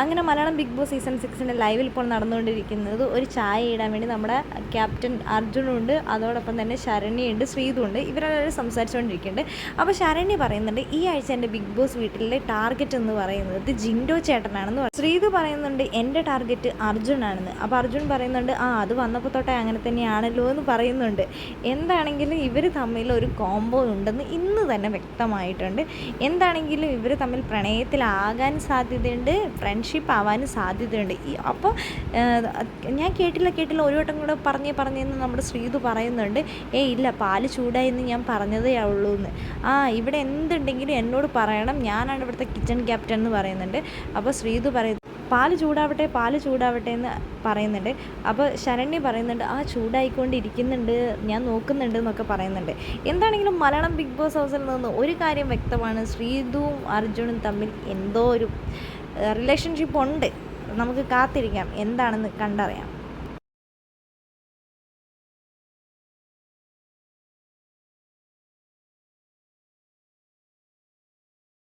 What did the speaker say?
അങ്ങനെ Malayalam Bigg Boss season സിക്സിന്റെ ലൈവിൽ ഇപ്പോൾ നടന്നുകൊണ്ടിരിക്കുന്നത്. ഒരു ചായ ഇടാൻ വേണ്ടി നമ്മുടെ ക്യാപ്റ്റൻ അർജുനുണ്ട്. അതോടൊപ്പം തന്നെ ശരണ്യുണ്ട് ശ്രീതുണ്ട്. ഇവരെല്ലാവരും സംസാരിച്ചുകൊണ്ടിരിക്കുന്നുണ്ട്. അപ്പോൾ ശരണ്യ പറയുന്നുണ്ട് ഈ ആഴ്ച എന്റെ ബിഗ് ബോസ് വീട്ടിലെ ടാർഗറ്റ് എന്ന് പറയുന്നത് ജിൻഡോ ചേട്ടനാണെന്ന് പറയും ശ്രീതു പറയുന്നുണ്ട് എന്റെ ടാർഗറ്റ് അർജുനാണെന്ന്. അപ്പോൾ അർജുൻ പറയുന്നുണ്ട് ആ അത് വന്നപ്പോൾ തൊട്ടേ അങ്ങനെ തന്നെയാണല്ലോ എന്ന് പറയുന്നുണ്ട്. എന്താണെങ്കിലും ഇവർ തമ്മിൽ ഒരു കോംബോ ഉണ്ടെന്ന് ഇന്ന് തന്നെ വ്യക്തമായിട്ടുണ്ട്. എന്താണെങ്കിലും ഇവർ തമ്മിൽ പ്രണയത്തിലാകാൻ സാധ്യതയുണ്ട്. ഫ്രണ്ട്ഷിപ്പ് ആവാനും സാധ്യതയുണ്ട്. അപ്പോൾ ഞാൻ കേട്ടില്ല കേട്ടില്ല. ഒരു വട്ടം കൂടെ പറഞ്ഞേ പറഞ്ഞെന്ന് നമ്മുടെ ശ്രീതു പറയുന്നുണ്ട്. ഏ ഇല്ല പാൽ ചൂടായെന്ന് ഞാൻ പറഞ്ഞതേ ഉള്ളൂ എന്ന് ആ ഇവിടെ എന്തുണ്ടെങ്കിലും എന്നോട് പറയണം. ഞാനാണ് ഇവിടുത്തെ കിച്ചൺ ക്യാപ്റ്റൻ എന്ന് പറയുന്നുണ്ട്. അപ്പോൾ ശ്രീതു പറയുന്നു പാൽ ചൂടാവട്ടെ പാൽ ചൂടാവട്ടെ എന്ന് പറയുന്നുണ്ട്. അപ്പോൾ ശരണ്യ പറയുന്നുണ്ട് ആ ചൂടായിക്കൊണ്ടിരിക്കുന്നുണ്ട്. ഞാൻ നോക്കുന്നുണ്ട് എന്നൊക്കെ പറയുന്നുണ്ട്. എന്താണെങ്കിലും മലയാളം ബിഗ് ബോസ് ഹൗസിൽ നിന്ന് ഒരു കാര്യം വ്യക്തമാണ്. ശ്രീതുവും അർജുനും തമ്മിൽ എന്തോ ഒരു റിലേഷൻഷിപ്പ് ഉണ്ട്. നമുക്ക് കാത്തിരിക്കാം. എന്താണെന്ന് കണ്ടറിയാം.